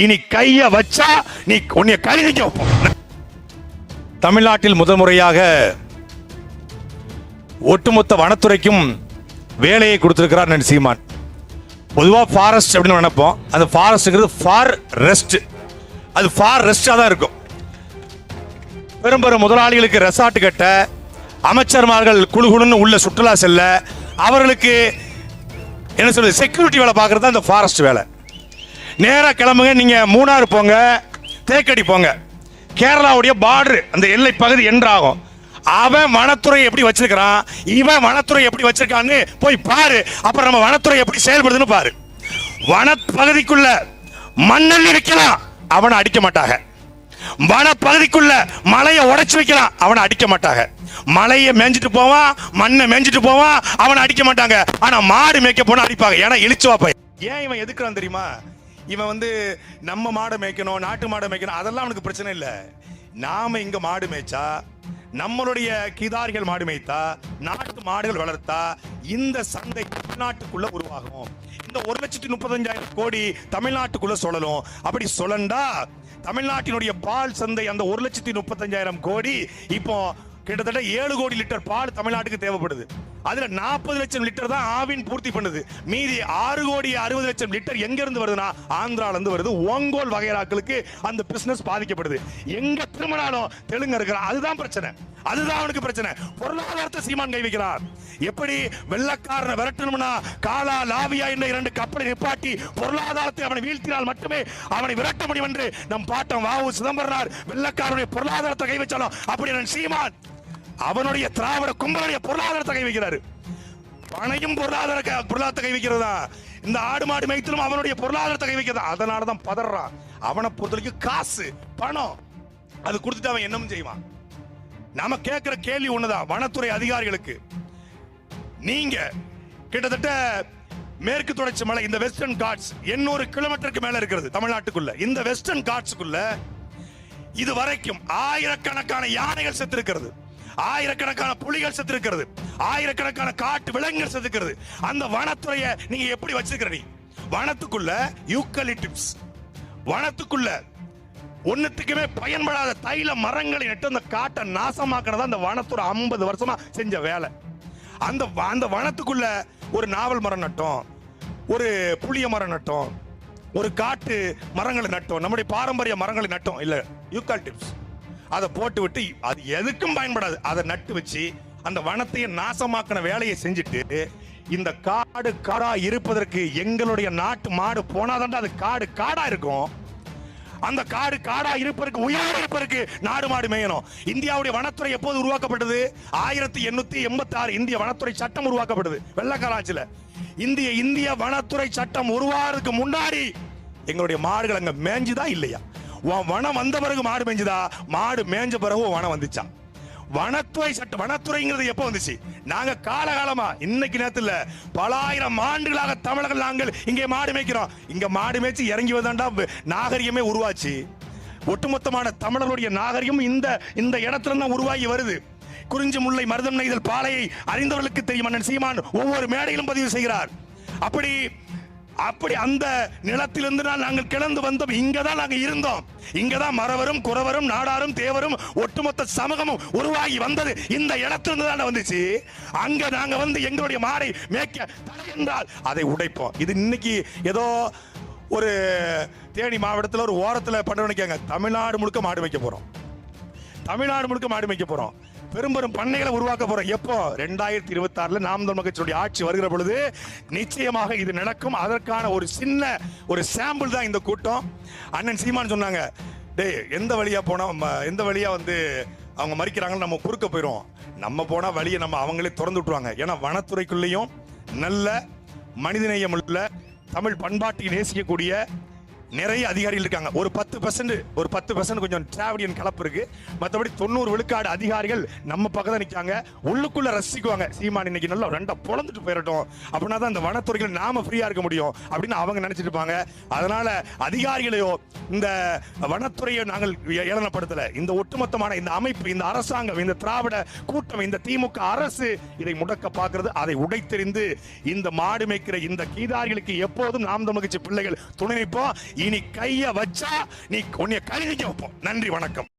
இனி கைய வச்சா நீ உன்னை கழுதிக்க வைப்போம். தமிழ்நாட்டில் முதல் முறையாக ஒட்டுமொத்த வனத்துறைக்கும் வேலையை கொடுத்திருக்கிறார் நன் சீமான். பொதுவாக ஃபாரஸ்ட் அப்படின்னு நினைப்போம். அந்த ஃபாரஸ்ட்ங்கிறது ஃபார் ரெஸ்ட் அது ஃபார் ரெஸ்டாக தான் இருக்கும். பெரும்பெரும் முதலாளிகளுக்கு ரெசார்ட் கட்ட அமைச்சர்மார்கள் குழுகுழுன்னு உள்ள சுற்றுலா செல்ல அவர்களுக்கு என்ன சொல்றது செக்யூரிட்டி வேலை பார்க்கறது தான் இந்த ஃபாரஸ்ட் வேலை. நேராக கிளம்புங்க நீங்கள் மூணாறு போங்க தேக்கடி போங்க. கேரளாவுடைய பார்டரு அந்த எல்லை பகுதி என்றாகும். அவன் வனத்துறை எப்படி வச்சிருக்கிறான்? இவன் வனத்துறை எப்படி வச்சிருக்கான்னு போய் பாரு. அப்புறம் நம்ம வனத்துறை எப்படி செயல்படுதுன்னு பாரு. வன பகுதிக்குள்ள மண்ணள்ளி அவனை அடிக்க மாட்டாங்க. வன பகுதிக்குள்ள மலையை உடைச்சு வைக்கலாம் அவனை அடிக்க மாட்டாங்க. மலையை மேய்ஞ்சிட்டு போவான் மண்ணை மேய்ஞ்சிட்டு போவான் அவனை அடிக்க மாட்டாங்க. ஆனா மாடு மேய்க்க போனா அடிப்பாங்க. ஏன்னா இழிச்சுவா பையன். ஏன் இவன் எதுக்குறான் தெரியுமா? இவன் வந்து நம்ம மாடை மேய்க்கணும் நாட்டு மாடை மேய்க்கணும் அதெல்லாம் அவனுக்கு பிரச்சனை இல்லை. நாம இங்க மாடு மேய்ச்சா நம்மளுடைய கிதாரிகள் மாடு மேய்த்தா நாட்டு மாடுகள் வளர்த்தா இந்த சந்தை தமிழ்நாட்டுக்குள்ள உருவாகும். இந்த ஒரு லட்சத்தி முப்பத்தஞ்சாயிரம் கோடி தமிழ்நாட்டுக்குள்ள சொல்லணும் அப்படி சொல்லண்டா தமிழ்நாட்டினுடைய பால் சந்தை அந்த ஒரு லட்சத்தி முப்பத்தஞ்சாயிரம் கோடி இப்போ கிட்டத்தட்ட ஏழு கோடி லிட்டர் பால் தமிழ்நாட்டுக்கு தேவைப்படுது. அதுல நாற்பது லட்சம் லிட்டர் தான் ஆவின் பூர்த்தி பண்ணுது. மீதி ஆறு கோடி அறுபது லட்சம் லிட்டர் எங்க இருந்து வருதுன்னா ஆந்திரால இருந்து வருது. ஓங்கோல் வகைராக்களுக்கு அந்த பிசினஸ் பாதிக்கப்படுது. எங்க திரும்பினாலும் தெலுங்கு இருக்கிறான் அதுதான் பிரச்சனை. அதுதான் அவனுக்கு பிரச்சனை. பொருளாதாரத்தை சீமான் கை வைக்கிறார். எப்படி வெள்ளக்காரனை விரட்டணும்னா காலா லாவியா என்ற இரண்டு கப்பலை நிப்பாட்டி பொருளாதாரத்தை அவனை வீழ்த்தினால் மட்டுமே அவனை விரட்ட முடியும் என்று நம் பாட்டம் வாவு சிதம்பரனார் வெள்ளக்காரனுடைய பொருளாதாரத்தை கை வச்சாலும் அப்படி சீமான் அவனுடைய திராவிட கும்பலுடைய பொருளாதாரத்தை கை வைக்கிறாரு பணையும் பொருளாதார க- பொருளாதாரத்தை கை வைக்கிறதா இந்த ஆடு மாடு மேய்த்தலும் அவனுடைய பொருளாதாரத்தை கை வைக்கிறதா அதனால தான் பதறான். அவனை பொறுத்தவரைக்கும் காசு பணம் அது கொடுத்துட்டு அவன் என்னமும் செய்வான். நாம கேட்கிற கேள்வி ஒண்ணுதான் வனத்துறை அதிகாரிகளுக்கு. நீங்க கிட்டத்தட்ட மேற்கு தொடர்ச்சி மலை இந்த வெஸ்டர்ன் காட்ஸ் 800 கிலோமீட்டருக்கு மேல இருக்கிறது தமிழ்நாட்டுக்குள்ள. இந்த வெஸ்டர்ன் காட்ஸுக்குள்ள இது வரைக்கும் ஆயிரக்கணக்கான யானைகள் செத்திருக்கிறது. ஆயிரக்கணக்கான புலிகள் செத்துருக்கிறது. ஆயிரக்கணக்கான காட்டு விலங்குகள் செத்துக்கிறது அந்த வனத்துறையை நீங்க எப்படி வச்சிருக்கிற? நீ வனத்துக்குள்ள யூக்கலிட்டிப்ஸ் வனத்துக்குள்ள ஒன்னுத்துக்குமே பயன்படாத தைல மரங்களை நட்டு அந்த காட்டை நாசமாக்குறதா அந்த வனத்துறை ஐம்பது வருஷமா செஞ்ச வேலை. அந்த வ- அந்த வனத்துக்குள்ள ஒரு நாவல் மரம் நட்டோம். ஒரு புளிய மரம் நட்டோம். ஒரு காட்டு மரங்களை நட்டோம். நம்முடைய பாரம்பரிய மரங்களை நட்டோம். இல்ல யூக்காலிப்ஸ் அதை போட்டு விட்டு அது எதுக்கும் பயன்படாது. அதை நட்டு வச்சு அந்த வனத்தையே நாசமாக்கின வேலையை செஞ்சுட்டு இந்த காடு காடா இருப்பதற்கு எங்களுடைய நாட்டு மாடு போனாதான்டா அது காடு காடா இருக்கும். அந்த காடு காடா இருப்பதற்கு உயரம் இருப்பதற்கு நாடு மாடு மேயணும். இந்தியாவுடைய வனத்துறை எப்போது உருவாக்கப்பட்டது? ஆயிரத்தி எண்ணூத்தி எண்பத்தி ஆறு இந்திய வனத்துறை சட்டம் உருவாக்கப்பட்டது. வெள்ளக்கார ஆட்சியில இந்திய இந்திய வனத்துறை சட்டம் உருவாகிறதுக்கு முன்னாடி எங்களுடைய மாடுகள் அங்க மேஞ்சுதா இல்லையா? உன் வனம் வந்த பிறகு மாடு மேஞ்சுதா? மாடு மேய்ஞ்ச பிறகு வனம் வந்துச்சான் வனத்துறை சட்ட வனத்துறைங்கிறது எப்போ வந்துச்சு? நாங்க காலகாலமா இன்னைக்கு நேரத்தில் பல ஆயிரம் ஆண்டுகளாக தமிழர்கள் நாங்கள் இங்கே மாடு மேய்க்கிறோம். இங்க மாடு மேய்ச்சி இறங்கி வந்தாண்டா நாகரிகமே உருவாச்சு. ஒட்டுமொத்தமான தமிழர்களுடைய நாகரிகம் இந்த இந்த இடத்துல தான் உருவாகி வருது. குறிஞ்சி முல்லை மருதம் நெய்தல் பாலையை அறிந்தவர்களுக்கு தெரியும் அண்ணன் சீமான் ஒவ்வொரு மேடையிலும் பதிவு செய்கிறார். அப்படி அப்படி அந்த நிலத்திலிருந்து தான் நாங்கள் கிளந்து வந்தோம். இங்க தான் நாங்கள் இருந்தோம். இங்க தான் மறவரும் குறவரும் நாடாரும் தேவரும் ஒட்டுமொத்த சமூகமும் உருவாகி வந்தது. இந்த இடத்திலிருந்து தான் வந்துச்சு? அங்க நாங்க வந்து எங்களுடைய மாடை மேய்க்க என்றால் அதை உடைப்போம். இது இன்னைக்கு ஏதோ ஒரு தேனி மாவட்டத்தில் ஒரு ஓரத்தில் பண்ண நினைக்காங்க தமிழ்நாடு முழுக்க மாடு வைக்க போகிறோம் தமிழ்நாடு முழுக்க மாடு வைக்க போகிறோம் பெரும்பெரும் பண்ணைகளை உருவாக்க போறோம். எப்போ? ரெண்டாயிரத்தி இருபத்தி ஆறுல நாம் தமிழ் கட்சியுடைய ஆட்சி வருகிற பொழுது நிச்சயமாக இது நடக்கும். அதற்கான ஒரு சின்ன ஒரு சாம்பிள் தான் இந்த கூட்டம். அண்ணன் சீமான் சொன்னாங்க டேய் எந்த வழியா போனா ம- எந்த வழியா வந்து அவங்க மறிக்கிறாங்கன்னு நம்ம குறுக்க போயிடும் நம்ம போனா வழியை நம்ம அவங்களே திறந்து விட்டுருவாங்க. ஏன்னா வனத்துறைக்குள்ளேயும் நல்ல மனிதநேயம் உள்ள தமிழ் பண்பாட்டை நேசிக்கக்கூடிய நிறைய அதிகாரிகள் இருக்காங்க. ஒரு பத்து பர்சன்ட் ஒரு பத்து பர்சன்ட் கொஞ்சம் டிராவடியன் கலப்பு இருக்கு. மற்றபடி தொண்ணூறு விழுக்காடு அதிகாரிகள் நம்ம பக்கம் தான் நிற்காங்க உள்ளுக்குள்ள ரசிக்குவாங்க. சீமான் இன்னைக்கு நல்லா ரெண்டா பொழந்துட்டு போயிடட்டும் அப்படின்னா தான் இந்த வனத்துறைகள் நாம ஃப்ரீயா இருக்க முடியும். அப்படின்னு அவங்க நினைச்சிட்டு இருப்பாங்க. அதனால அதிகாரிகளையோ இந்த வனத்துறையை நாங்கள் ஏளனப்படுத்தல. இந்த ஒட்டுமொத்தமான இந்த அமைப்பு இந்த அரசாங்கம் இந்த திராவிட கூட்டம் இந்த திமுக அரசு இதை முடக்க பார்க்கிறது அதை உடைத்தெறிந்து இந்த மாடு மேய்க்கிற இந்த கீதாரிகளுக்கு எப்போதும் நாம் தமிழ்ச்சி பிள்ளைகள் துணை நிற்போம். இனி கைய வச்சா நீ உன்னைய கழுவிக்க வைப்போம். நன்றி வணக்கம்.